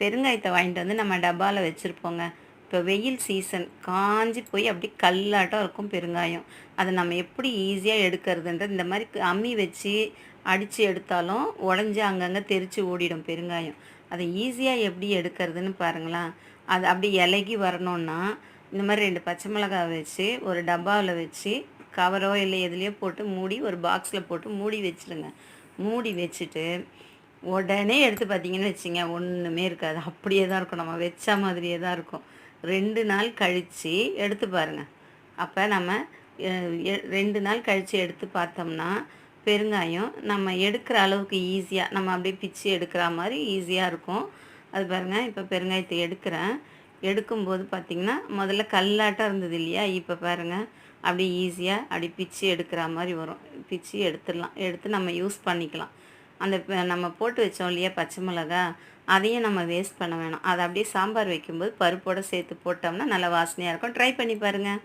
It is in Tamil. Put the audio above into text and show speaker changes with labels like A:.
A: பெருங்காயத்தை வாங்கிட்டு வந்து நம்ம டப்பாவில் வச்சுருப்போங்க. இப்போ வெயில் சீசன் காஞ்சி போய் அப்படி கல்லாட்டம் இருக்கும் பெருங்காயம். அதை நம்ம எப்படி ஈஸியாக எடுக்கிறதுன்றது இந்த மாதிரி க- அம்மி வச்சு அடித்து எடுத்தாலும் உடஞ்சி அங்கங்கே தெரித்து ஓடிடும் பெருங்காயம். அதை ஈஸியாக எப்படி எடுக்கிறதுன்னு பாருங்களேன். அது அப்படி இலகி வரணும்னா இந்த மாதிரி ரெண்டு பச்சை மிளகாய் வச்சு ஒரு டப்பாவில் வச்சு கவரோ இல்லை எதுலேயோ போட்டு மூடி ஒரு பாக்ஸில் போட்டு மூடி வச்சிருங்க. மூடி வச்சுட்டு உடனே எடுத்து பார்த்தீங்கன்னு வச்சுங்க ஒன்றுமே இருக்காது. அப்படியே தான் இருக்கும். நம்ம வச்ச மாதிரியே தான் இருக்கும். ரெண்டு நாள் கழித்து எடுத்து பாருங்கள் அப்போ நம்ம எ- ரெண்டு நாள் கழித்து எடுத்து பார்த்தோம்னா பெருங்காயம் நம்ம எடுக்கிற அளவுக்கு ஈஸியாக நம்ம அப்படியே பிச்சு எடுக்கிற மாதிரி ஈஸியாக இருக்கும். அது பாருங்கள் இப்போ பெருங்காயத்தை எடுக்கிறேன். எடுக்கும்போது பார்த்திங்கன்னா முதல்ல கல்லாட்டம் இருந்தது இல்லையா? இப்போ பாருங்கள் அப்படியே ஈஸியாக அப்படி பிச்சு எடுக்கிற மாதிரி வரும். பிச்சு எடுத்துடலாம். எடுத்து நம்ம யூஸ் பண்ணிக்கலாம். அந்த நம்ம போட்டு வச்சோம் இல்லையா பச்சை மிளகா அதையும் நம்ம வேஸ்ட் பண்ண வேணாம். அதை அப்படியே சாம்பார் வைக்கும்போது பருப்போடு சேர்த்து போட்டோம்னா நல்லா வாசனையாக இருக்கும். ட்ரை பண்ணி பாருங்கள்